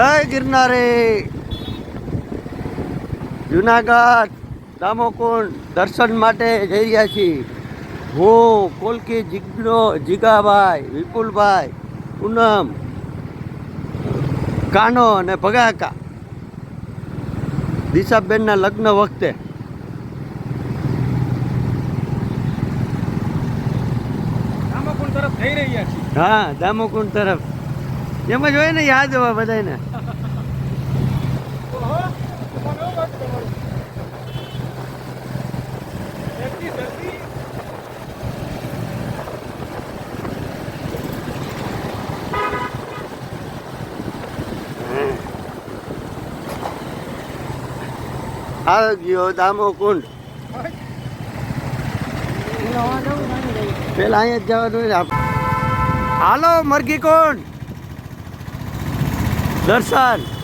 જય ગિરનારી. જુનાગઢ દામોકુંડ દર્શન માટે જઈ રહ્યા છીએ. હું કોલકી જીગ્નો જીગાભાઈ વિપુલભાઈ પૂનમ કાનો અને ભગાકા દિશાબેનના લગ્ન વખતે. હા દામોકુંડ તરફ. એમ જ હોય ને યાદ હોય બધાને ઓહો, ગયો દામો દામોકુંડ પેલા અહીંયા જ જવાનું હાલો મરઘી કુંડ. દર્શન.